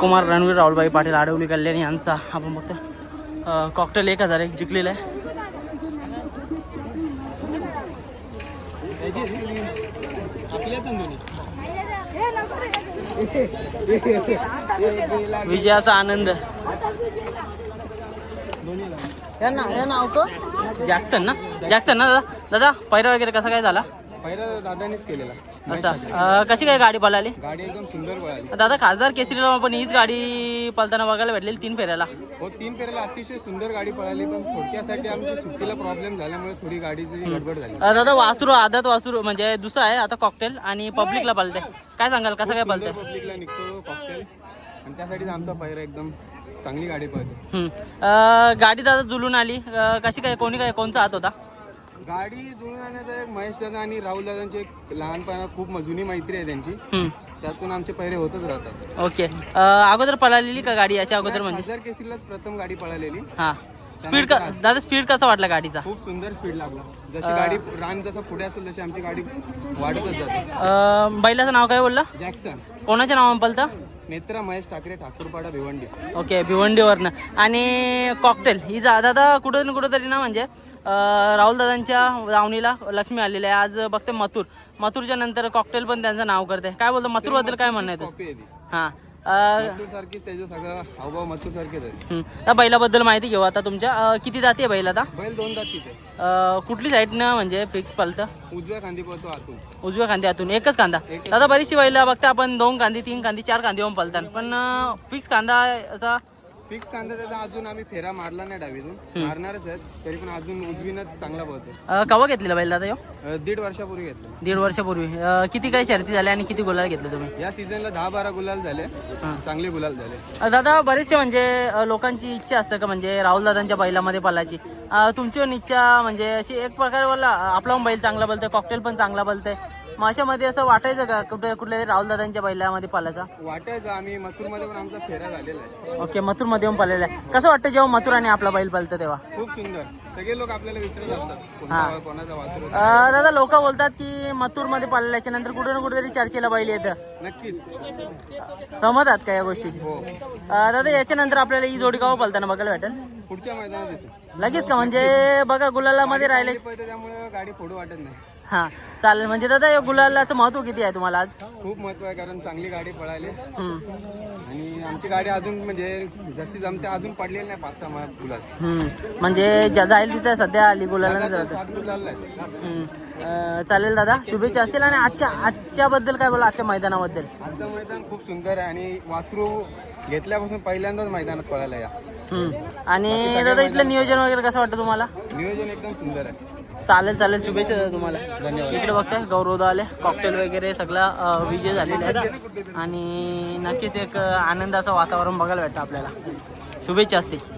कुमार रणवीर राहुलबाई पाटील आडवली कल्याणी यांचा आपण बघतो कॉकटेल एक हजार एक जिंकलेला आहे. विजयाचा आनंद. या ना नाव हो. जॅक्सन ना? जॅक्सन ना दादा? दादा पैरा वगैरे कसा काय झाला? पहिला दादानीच केलेला. असा. अं, कशी काय गाडी पळाली? गाडी एकदम सुंदर पळाली. दादा खासदार केसरीला पण हीच गाडी पळताना बघायला भेटलेली तीन फेऱ्याला. हो तीन पेरेला अतिशय सुंदर गाडी पळाली पण थोडक्यासाठी आमची सुट्टीला प्रॉब्लेम झाल्यामुळे थोडी गाडीची गडबड झाली. अं, दादा वासरू आदत वासरू म्हणजे दुसरा आहे आता कॉकटेल आणि पब्लिकला पळते. काय सांगाल कसं काय पळते पब्लिकला निघतो कॉकटेल आणि त्यासाठीच आमचा पहिरा एकदम चांगली गाडी पळते. गाडी दादा जुलून आली. अं, कशी काय कोणी काय कोणचा हात होता? गाडी जुळून आणण्याचा एक महेश दादा आणि राहुल दादांची एक लहानपणात खूप जुनी मैत्री आहे त्यांची. हम्म, त्यातून आमचे पहिरे होतच राहतात. ओके. अं, अगोदर पळालेली का गाडी याच्या अगोदर म्हणजे? हजार केसरीलाच प्रथम गाडी पळालेली. हा. स्पीड का दादा स्पीड कसा वाटला गाडीचा? खूप सुंदर स्पीड लागला. जशी गाडी रान जसा पुढे असेल तशी आमची गाडी वाढतच जाते. अं, बैलाचं नाव काय बोलला? जॅक्सन. कोणाच्या नावानं पळतं? नेत्रा महेश ठाकरे ठाकूरपाडा भिवंडी. ओके भिवंडीवरनं. आणि कॉकटेल ही जा दादा कुठं ना कुठं तरी ना म्हणजे राहुल दादांच्या दावणीला लक्ष्मी आलेली आहे. आज बघते मथुर. मथुरच्या नंतर कॉकटेल पण त्यांचं नाव करते. काय बोलतो? मथुरबद्दल काय म्हणणं आहे हां. त्याचं सगळं हावभाव सारखेच आहे हं. बैलाबद्दल माहिती घेऊ. आता तुमच्या अं, किती जाती आहे बैल आता? बैल दोन जातीच आहे अं, कुठली साईडनं म्हणजे फिक्स पळतं उजव्या खांदी पळतो आतून. उजव्या खांद्यातून एकच कांदा. दादा बरीचशी बैल बघता आपण दोन कांदी तीन कांदी चार कांदी होऊन पळतात पण फिक्स कांदा असा फिक्स कांदा त्याचा अजून आम्ही फेरा मारला नाही डावीतून. मारणारच आहेत तरी पण अजून उजवीनच चांगला पळतो अं, केव्हा घेतलेला बैल दादा ह्यो? अं, दीड वर्षापूर्वी घेतलं. दीड वर्षापूर्वी. अं, किती काही शर्ती झाल्या आणि किती गुलाल घेतले तुम्ही? या सीझनला दहा बारा गुलाल झाले. चांगले गुलाल झाले. अं, दादा बरेचसे म्हणजे अं, लोकांची इच्छा असते का म्हणजे राहुल दादांच्या बैलामध्ये पळायची? अं, तुमची पण इच्छा म्हणजे अशी एक प्रकारे बोलला आपला पण बैल चांगला बोलतोय कॉकटेल पण चांगला बोलतोय. मग अशामध्ये असं वाटायचं का? कुठे कुठल्या राहुल दादांच्या बैलामध्ये पळायचा वाटायचं आम्ही मथुरमध्ये पण आमचा फेरा झालेला आहे. ओके मथुरमध्ये येऊन पळलेला आहे. कसं वाटतं जेव्हा मथुर आणि आपला बैल पळतं तेव्हा? खूप सुंदर. सगळे लोक आपल्याला विचारत असतात कोणता कोणाचा वासर होता. अं, दादा लोक बोलतात की मथुरमध्ये पळल्याच्या नंतर कुठे ना कुठेतरी चर्चेला बैल येतं. नक्कीच. सहमतात का या गोष्टीशी? हो. अं, दादा याच्यानंतर आपल्याला ही जोडी गाव पळताना बघायला भेटेल? पुढच्या मैदानात दिसेल. लगेच का? म्हणजे बघा गुलालामध्ये राहिले. गाडी पळते त्यामुळे गाडी फोडू वाटत नाही. हा चालेल. म्हणजे दादा या गुलालाचं महत्त्व किती आहे तुम्हाला आज? खूप महत्त्व आहे कारण चांगली गाडी पळाली. हम्म. आणि आमची गाडी अजून म्हणजे जशी जमते अजून पडलेली नाही पाच सहा महिन्यात गुलाल. हम्म. म्हणजे ज्या जाईल तिथे सध्या आली गुलाला आता सात गुलाल आहेत. हम्म. अं, चालेल दादा शुभेच्छा असतील. आणि आजच्या आजच्या बद्दल काय बोला आजच्या मैदानाबद्दल? आजचं मैदान खूप सुंदर आहे आणि वासरू घेतल्यापासून पहिल्यांदाच मैदानात पळायला या. हम्म. आणि दादा इथलं नियोजन वगैरे कसं वाटतं तुम्हाला? नियोजन एकदम सुंदर आहे. चालेल चालेल. शुभेच्छा दादा तुम्हाला. धन्यवाद. इकडे बघताय गौरव आले. कॉकटेल वगैरे सगळा अं, विजय झालेले आहेत. आणि नक्कीच एक अं, आनंदाचं वातावरण बघायला भेटतं आपल्याला. शुभेच्छा असतील.